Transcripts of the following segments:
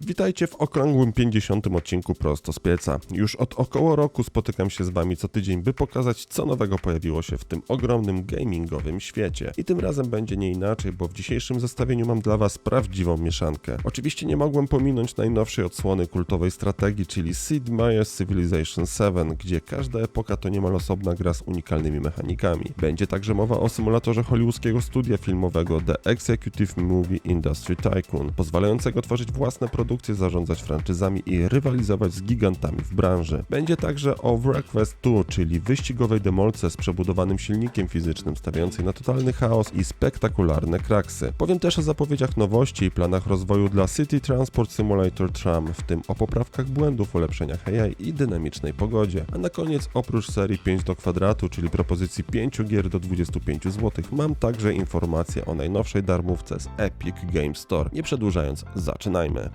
Witajcie w okrągłym 50. odcinku Prosto z pieca. Już od około roku spotykam się z wami co tydzień, by pokazać co nowego pojawiło się w tym ogromnym gamingowym świecie. I tym razem będzie nie inaczej, bo w dzisiejszym zestawieniu mam dla was prawdziwą mieszankę. Oczywiście nie mogłem pominąć najnowszej odsłony kultowej strategii, czyli Sid Meier's Civilization 7, gdzie każda epoka to niemal osobna gra z unikalnymi mechanikami. Będzie także mowa o symulatorze hollywoodzkiego studia filmowego The Executive Movie Industry Tycoon, pozwalającego tworzyć własne produkcje, zarządzać franczyzami i rywalizować z gigantami w branży. Będzie także o WreckQuest 2, czyli wyścigowej demolce z przebudowanym silnikiem fizycznym, stawiającej na totalny chaos i spektakularne kraksy. Powiem też o zapowiedziach nowości i planach rozwoju dla City Transport Simulator Tram, w tym o poprawkach błędów, ulepszeniach AI i dynamicznej pogodzie. A na koniec, oprócz serii 5 do kwadratu, czyli propozycji 5 gier do 25 zł, mam także informacje o najnowszej darmówce z Epic Game Store. Nie przedłużając, zaczynajmy.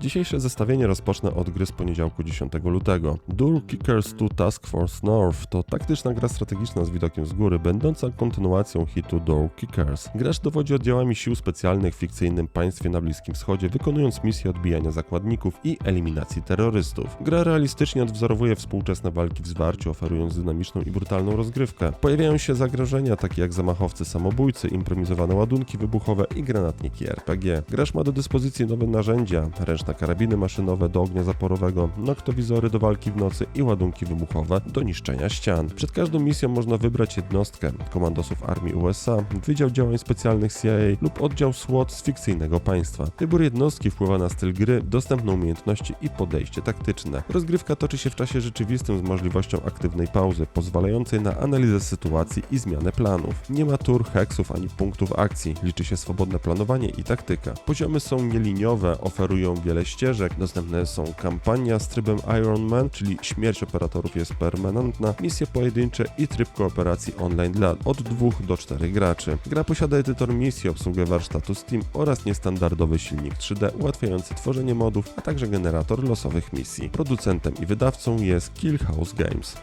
Dzisiejsze zestawienie rozpocznę od gry z poniedziałku 10 lutego. Duel Kickers 2 Task Force North to taktyczna gra strategiczna z widokiem z góry, będąca kontynuacją hitu Duel Kickers. Gracz dowodzi oddziałami sił specjalnych w fikcyjnym państwie na Bliskim Wschodzie, wykonując misję odbijania zakładników i eliminacji terrorystów. Gra realistycznie odwzorowuje współczesne walki w zwarciu, oferując dynamiczną i brutalną rozgrywkę. Pojawiają się zagrożenia takie jak zamachowcy samobójcy, improwizowane ładunki wybuchowe i granatniki RPG. Gracz ma do dyspozycji nowe narzędzia, ręczne karabiny maszynowe do ognia zaporowego, noktowizory do walki w nocy i ładunki wybuchowe do niszczenia ścian. Przed każdą misją można wybrać jednostkę komandosów armii USA, Wydział Działań Specjalnych CIA lub oddział SWAT z fikcyjnego państwa. Wybór jednostki wpływa na styl gry, dostępne umiejętności i podejście taktyczne. Rozgrywka toczy się w czasie rzeczywistym z możliwością aktywnej pauzy, pozwalającej na analizę sytuacji i zmianę planów. Nie ma tur, heksów ani punktów akcji, liczy się swobodne planowanie i taktyka. Poziomy są nieliniowe, oferują wiele ścieżek, dostępne są kampania z trybem Iron Man, czyli śmierć operatorów jest permanentna, misje pojedyncze i tryb kooperacji online dla od 2 do 4 graczy. Gra posiada edytor misji, obsługę warsztatu Steam oraz niestandardowy silnik 3D ułatwiający tworzenie modów, a także generator losowych misji. Producentem i wydawcą jest Kill House Games.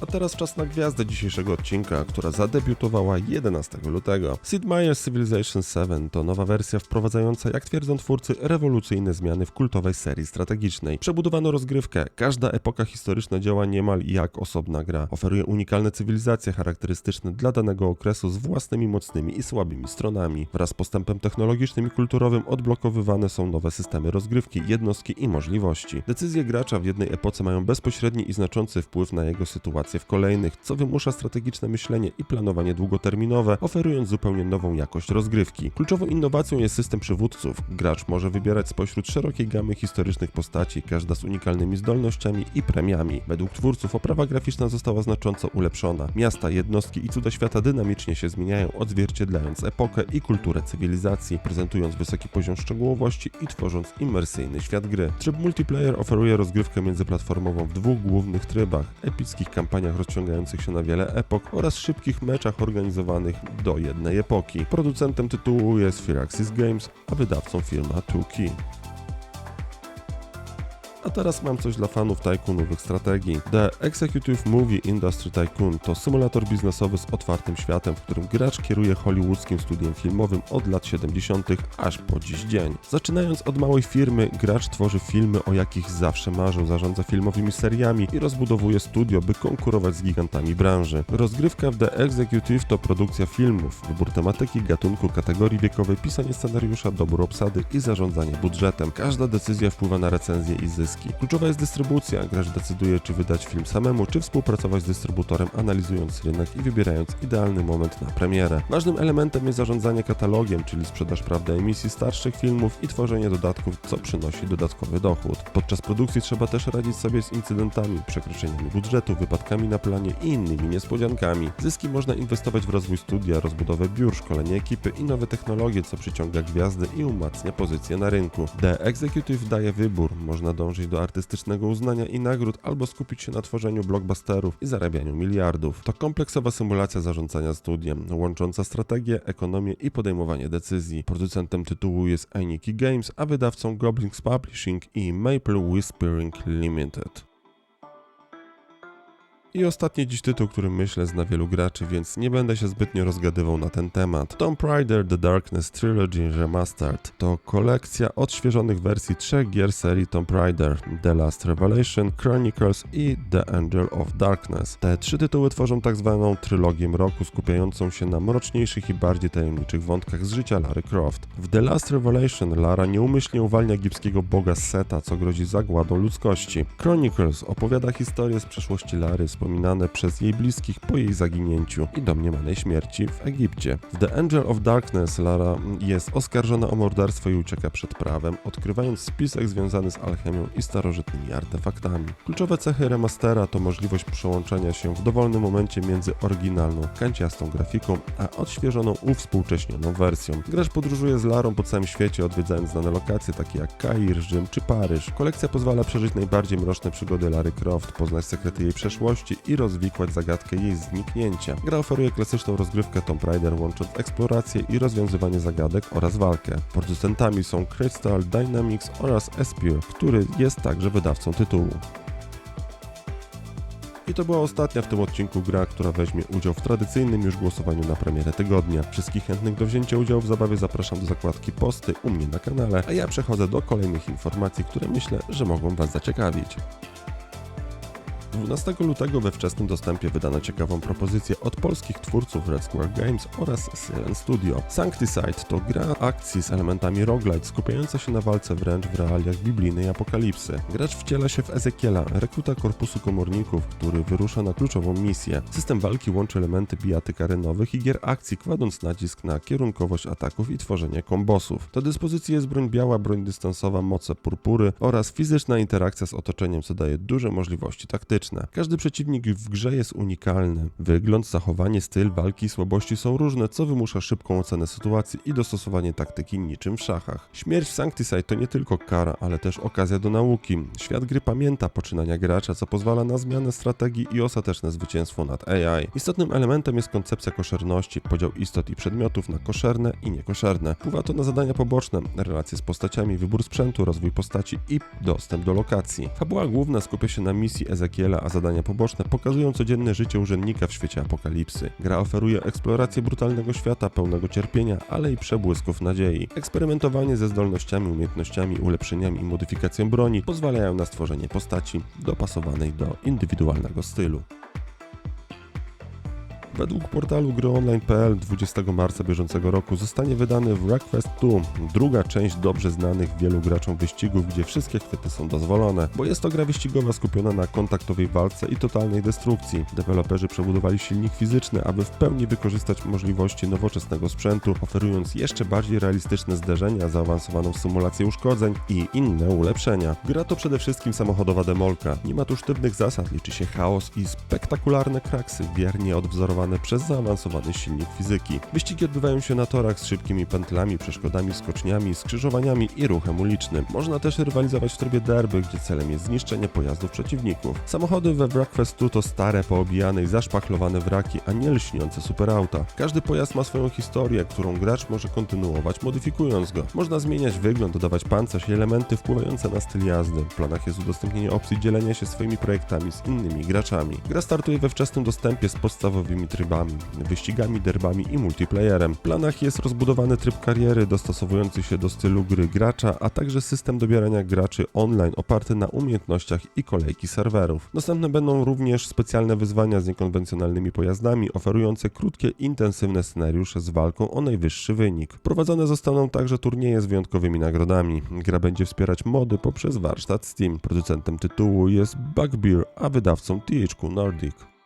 A teraz czas na gwiazdę dzisiejszego odcinka, która zadebiutowała 11 lutego. Sid Meier's Civilization 7 to nowa wersja wprowadzająca, jak twierdzą twórcy, rewolucyjne zmiany w kultowej serii strategicznej. Przebudowano rozgrywkę, każda epoka historyczna działa niemal jak osobna gra. Oferuje unikalne cywilizacje charakterystyczne dla danego okresu z własnymi mocnymi i słabymi stronami. Wraz z postępem technologicznym i kulturowym odblokowywane są nowe systemy rozgrywki, jednostki i możliwości. Decyzje gracza w jednej epoce mają bezpośredni i znaczący wpływ na jego sytuację w kolejnych, co wymusza strategiczne myślenie i planowanie długoterminowe, oferując zupełnie nową jakość rozgrywki. Kluczową innowacją jest system przywódców. Gracz może wybierać spośród szerokiej gamy historycznych postaci, każda z unikalnymi zdolnościami i premiami. Według twórców oprawa graficzna została znacząco ulepszona. Miasta, jednostki i cuda świata dynamicznie się zmieniają, odzwierciedlając epokę i kulturę cywilizacji, prezentując wysoki poziom szczegółowości i tworząc imersyjny świat gry. Tryb multiplayer oferuje rozgrywkę międzyplatformową w dwóch głównych trybach: epickich kampaniach rozciągających się na wiele epok oraz szybkich meczach organizowanych do jednej epoki. Producentem tytułu jest Firaxis Games, a wydawcą firma 2Key. A teraz mam coś dla fanów tajkunowych strategii. The Executive Movie Industry Tycoon to symulator biznesowy z otwartym światem, w którym gracz kieruje hollywoodzkim studiem filmowym od lat 70. aż po dziś dzień. Zaczynając od małej firmy, gracz tworzy filmy, o jakich zawsze marzył, zarządza filmowymi seriami i rozbudowuje studio, by konkurować z gigantami branży. Rozgrywka w The Executive to produkcja filmów, wybór tematyki, gatunku, kategorii wiekowej, pisanie scenariusza, dobór obsady i zarządzanie budżetem. Każda decyzja wpływa na recenzję i zyski. Kluczowa jest dystrybucja. Gracz decyduje, czy wydać film samemu, czy współpracować z dystrybutorem, analizując rynek i wybierając idealny moment na premierę. Ważnym elementem jest zarządzanie katalogiem, czyli sprzedaż praw do emisji starszych filmów i tworzenie dodatków, co przynosi dodatkowy dochód. Podczas produkcji trzeba też radzić sobie z incydentami, przekroczeniami budżetu, wypadkami na planie i innymi niespodziankami. Zyski można inwestować w rozwój studia, rozbudowę biur, szkolenie ekipy i nowe technologie, co przyciąga gwiazdy i umacnia pozycję na rynku. The Executive daje wybór. Można dążyć do artystycznego uznania i nagród, albo skupić się na tworzeniu blockbusterów i zarabianiu miliardów. To kompleksowa symulacja zarządzania studiem, łącząca strategię, ekonomię i podejmowanie decyzji. Producentem tytułu jest Einiki Games, a wydawcą Goblins Publishing i Maple Whispering Limited. I ostatni dziś tytuł, który myślę zna wielu graczy, więc nie będę się zbytnio rozgadywał na ten temat. Tomb Raider The Darkness Trilogy Remastered to kolekcja odświeżonych wersji trzech gier serii Tomb Raider The Last Revelation, Chronicles i The Angel of Darkness. Te trzy tytuły tworzą tak zwaną trylogię mroku, skupiającą się na mroczniejszych i bardziej tajemniczych wątkach z życia Lary Croft. W The Last Revelation Lara nieumyślnie uwalnia egipskiego boga Seta, co grozi zagładą ludzkości. Chronicles opowiada historię z przeszłości Lary, wspominane przez jej bliskich po jej zaginięciu i domniemanej śmierci w Egipcie. W The Angel of Darkness Lara jest oskarżona o morderstwo i ucieka przed prawem, odkrywając spisek związany z alchemią i starożytnymi artefaktami. Kluczowe cechy remastera to możliwość przełączania się w dowolnym momencie między oryginalną, kanciastą grafiką, a odświeżoną, uwspółcześnioną wersją. Gracz podróżuje z Larą po całym świecie, odwiedzając znane lokacje takie jak Kair, Rzym czy Paryż. Kolekcja pozwala przeżyć najbardziej mroczne przygody Lary Croft, poznać sekrety jej przeszłości i rozwikłać zagadkę jej zniknięcia. Gra oferuje klasyczną rozgrywkę Tomb Raider, łącząc eksplorację i rozwiązywanie zagadek oraz walkę. Producentami są Crystal Dynamics oraz Espure, który jest także wydawcą tytułu. I to była ostatnia w tym odcinku gra, która weźmie udział w tradycyjnym już głosowaniu na premierę tygodnia. Wszystkich chętnych do wzięcia udziału w zabawie zapraszam do zakładki posty u mnie na kanale, a ja przechodzę do kolejnych informacji, które myślę, że mogą Was zaciekawić. 12 lutego we wczesnym dostępie wydano ciekawą propozycję od polskich twórców Red Square Games oraz Silent Studio. Sancticide to gra akcji z elementami roguelite skupiająca się na walce wręcz w realiach biblijnej apokalipsy. Gracz wciela się w Ezekiela, rekruta korpusu komorników, który wyrusza na kluczową misję. System walki łączy elementy bijatyk arenowych i gier akcji, kładąc nacisk na kierunkowość ataków i tworzenie kombosów. Do dyspozycji jest broń biała, broń dystansowa, moce purpury oraz fizyczna interakcja z otoczeniem, co daje duże możliwości taktyczne. Każdy przeciwnik w grze jest unikalny. Wygląd, zachowanie, styl walki słabości są różne, co wymusza szybką ocenę sytuacji i dostosowanie taktyki niczym w szachach. Śmierć w Sancticide to nie tylko kara, ale też okazja do nauki. Świat gry pamięta poczynania gracza, co pozwala na zmianę strategii i ostateczne zwycięstwo nad AI. Istotnym elementem jest koncepcja koszerności, podział istot i przedmiotów na koszerne i niekoszerne. Wpływa to na zadania poboczne, relacje z postaciami, wybór sprzętu, rozwój postaci i dostęp do lokacji. Fabuła główna skupia się na misji Ezekiela, a zadania poboczne pokazują codzienne życie urzędnika w świecie apokalipsy. Gra oferuje eksplorację brutalnego świata, pełnego cierpienia, ale i przebłysków nadziei. Eksperymentowanie ze zdolnościami, umiejętnościami, ulepszeniami i modyfikacją broni pozwalają na stworzenie postaci dopasowanej do indywidualnego stylu. Według portalu gryonline.pl 20 marca bieżącego roku zostanie wydany Wreckfest 2, druga część dobrze znanych wielu graczom wyścigów, gdzie wszystkie chwyty są dozwolone, bo jest to gra wyścigowa skupiona na kontaktowej walce i totalnej destrukcji. Deweloperzy przebudowali silnik fizyczny, aby w pełni wykorzystać możliwości nowoczesnego sprzętu, oferując jeszcze bardziej realistyczne zderzenia, zaawansowaną symulację uszkodzeń i inne ulepszenia. Gra to przede wszystkim samochodowa demolka. Nie ma tu sztywnych zasad, liczy się chaos i spektakularne kraksy, wiernie odwzorowane przez zaawansowany silnik fizyki. Wyścigi odbywają się na torach z szybkimi pętlami, przeszkodami, skoczniami, skrzyżowaniami i ruchem ulicznym. Można też rywalizować w trybie derby, gdzie celem jest zniszczenie pojazdów przeciwników. Samochody we Wreckfestu to stare, poobijane i zaszpachlowane wraki, a nie lśniące superauta. Każdy pojazd ma swoją historię, którą gracz może kontynuować, modyfikując go. Można zmieniać wygląd, dodawać pancerz i elementy wpływające na styl jazdy. W planach jest udostępnienie opcji dzielenia się swoimi projektami z innymi graczami. Gra startuje we wczesnym dostępie z podstawowymi trybami, wyścigami, derbami i multiplayerem. W planach jest rozbudowany tryb kariery dostosowujący się do stylu gry gracza, a także system dobierania graczy online oparty na umiejętnościach i kolejki serwerów. Dostępne będą również specjalne wyzwania z niekonwencjonalnymi pojazdami, oferujące krótkie, intensywne scenariusze z walką o najwyższy wynik. Prowadzone zostaną także turnieje z wyjątkowymi nagrodami. Gra będzie wspierać mody poprzez warsztat Steam. Producentem tytułu jest Bugbear, a wydawcą THQ Nordic.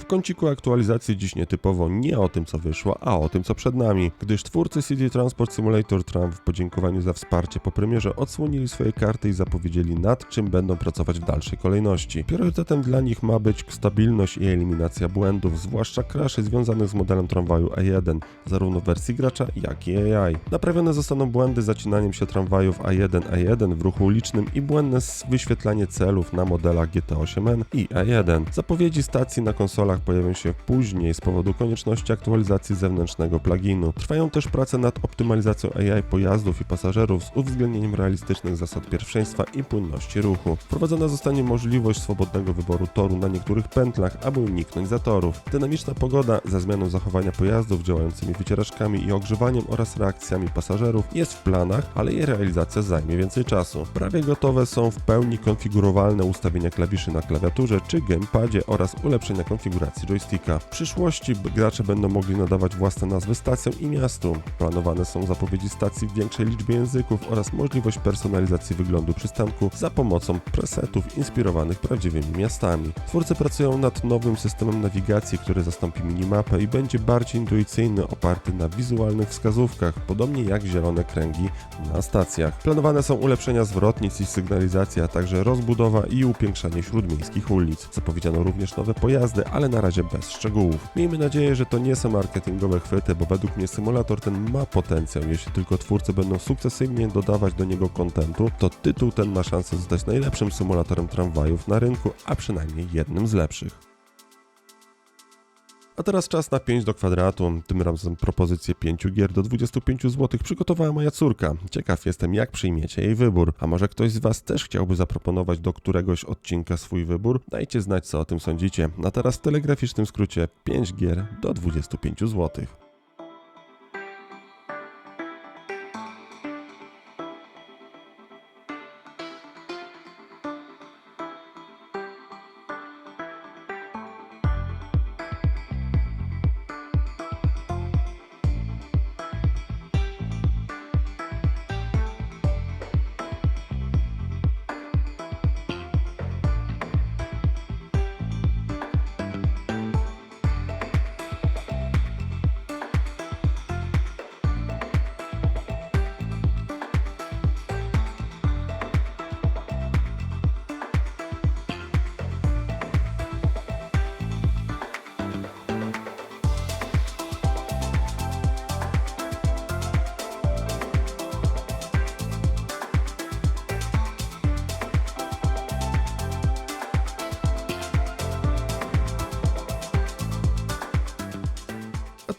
W kąciku aktualizacji dziś nietypowo nie o tym co wyszło, a o tym co przed nami, gdyż twórcy City Transport Simulator Tram w podziękowaniu za wsparcie po premierze odsłonili swoje karty i zapowiedzieli nad czym będą pracować w dalszej kolejności. Priorytetem dla nich ma być stabilność i eliminacja błędów, zwłaszcza crashy związanych z modelem tramwaju A1, zarówno w wersji gracza jak i AI. Naprawione zostaną błędy zacinaniem się tramwajów A1, A1 w ruchu ulicznym i błędne wyświetlanie celów na modelach GT8N i A1. Zapowiedzi stacji na konsolach konsolach pojawią się później z powodu konieczności aktualizacji zewnętrznego pluginu. Trwają też prace nad optymalizacją AI pojazdów i pasażerów z uwzględnieniem realistycznych zasad pierwszeństwa i płynności ruchu. Wprowadzona zostanie możliwość swobodnego wyboru toru na niektórych pętlach, aby uniknąć zatorów. Dynamiczna pogoda za zmianą zachowania pojazdów działającymi wycieraczkami i ogrzewaniem oraz reakcjami pasażerów jest w planach, ale jej realizacja zajmie więcej czasu. Prawie gotowe są w pełni konfigurowalne ustawienia klawiszy na klawiaturze czy gamepadzie oraz ulepszenia konfiguracji joysticka. W przyszłości gracze będą mogli nadawać własne nazwy stacjom i miastom. Planowane są zapowiedzi stacji w większej liczbie języków oraz możliwość personalizacji wyglądu przystanku za pomocą presetów inspirowanych prawdziwymi miastami. Twórcy pracują nad nowym systemem nawigacji, który zastąpi minimapę i będzie bardziej intuicyjny, oparty na wizualnych wskazówkach, podobnie jak zielone kręgi na stacjach. Planowane są ulepszenia zwrotnic i sygnalizacji, a także rozbudowa i upiększanie śródmiejskich ulic. Zapowiedziano również nowe pojazdy, ale na razie bez szczegółów. Miejmy nadzieję, że to nie są marketingowe chwyty, bo według mnie symulator ten ma potencjał. Jeśli tylko twórcy będą sukcesywnie dodawać do niego kontentu, to tytuł ten ma szansę zostać najlepszym symulatorem tramwajów na rynku, a przynajmniej jednym z lepszych. A teraz czas na 5 do kwadratu. Tym razem propozycję 5 gier do 25 zł przygotowała moja córka. Ciekaw jestem, jak przyjmiecie jej wybór. A może ktoś z Was też chciałby zaproponować do któregoś odcinka swój wybór? Dajcie znać, co o tym sądzicie. A teraz w telegraficznym skrócie 5 gier do 25 zł.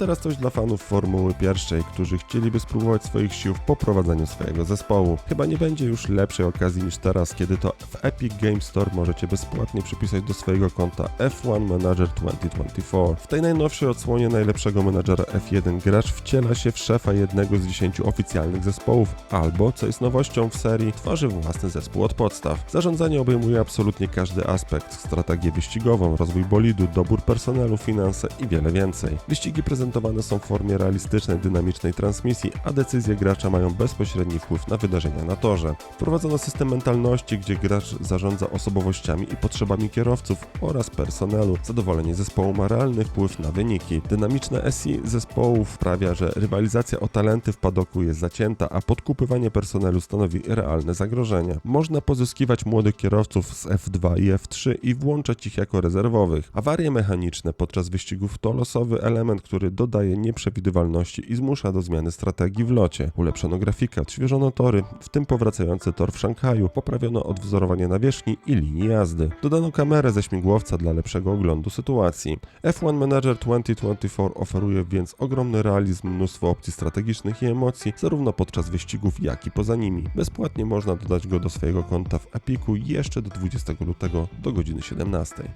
Teraz coś dla fanów Formuły Pierwszej, którzy chcieliby spróbować swoich sił w poprowadzeniu swojego zespołu. Chyba nie będzie już lepszej okazji niż teraz, kiedy to w Epic Game Store możecie bezpłatnie przypisać do swojego konta F1 Manager 2024. W tej najnowszej odsłonie najlepszego menadżera F1 gracz wciela się w szefa jednego z 10 oficjalnych zespołów, albo, co jest nowością w serii, tworzy własny zespół od podstaw. Zarządzanie obejmuje absolutnie każdy aspekt, strategię wyścigową, rozwój bolidu, dobór personelu, finanse i wiele więcej. Wyścigi prezentowane są w formie realistycznej, dynamicznej transmisji, a decyzje gracza mają bezpośredni wpływ na wydarzenia na torze. Wprowadzono system mentalności, gdzie gracz zarządza osobowościami i potrzebami kierowców oraz personelu. Zadowolenie zespołu ma realny wpływ na wyniki. Dynamiczne SI zespołów sprawia, że rywalizacja o talenty w padoku jest zacięta, a podkupywanie personelu stanowi realne zagrożenie. Można pozyskiwać młodych kierowców z F2 i F3 i włączać ich jako rezerwowych. Awarie mechaniczne podczas wyścigów to losowy element, który dodaje nieprzewidywalności i zmusza do zmiany strategii w locie. Ulepszono grafikę, odświeżono tory, w tym powracający tor w Szanghaju, poprawiono odwzorowanie nawierzchni i linii jazdy. Dodano kamerę ze śmigłowca dla lepszego oglądu sytuacji. F1 Manager 2024 oferuje więc ogromny realizm, mnóstwo opcji strategicznych i emocji, zarówno podczas wyścigów, jak i poza nimi. Bezpłatnie można dodać go do swojego konta w Epiku jeszcze do 20 lutego do godziny 17.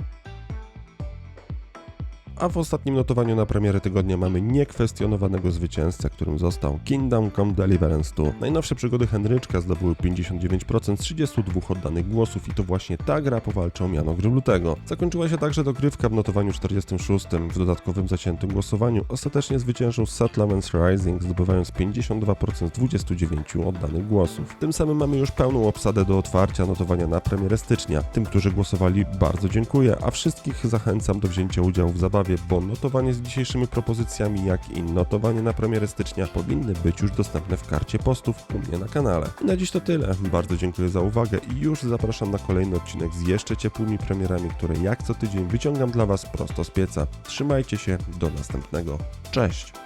A w ostatnim notowaniu na premierę tygodnia mamy niekwestionowanego zwycięzcę, którym został Kingdom Come Deliverance 2. Najnowsze przygody Henryczka zdobyły 59% z 32 oddanych głosów i to właśnie ta gra powalczy o miano gry lutego. Zakończyła się także dogrywka w notowaniu 46. W dodatkowym zaciętym głosowaniu ostatecznie zwyciężył Settlements Rising, zdobywając 52% z 29 oddanych głosów. Tym samym mamy już pełną obsadę do otwarcia notowania na premierę stycznia. Tym, którzy głosowali, bardzo dziękuję, a wszystkich zachęcam do wzięcia udziału w zabawie, bo notowanie z dzisiejszymi propozycjami, jak i notowanie na premierę stycznia powinny być już dostępne w karcie postów u mnie na kanale. I na dziś to tyle. Bardzo dziękuję za uwagę i już zapraszam na kolejny odcinek z jeszcze ciepłymi premierami, które jak co tydzień wyciągam dla Was prosto z pieca. Trzymajcie się, do następnego. Cześć!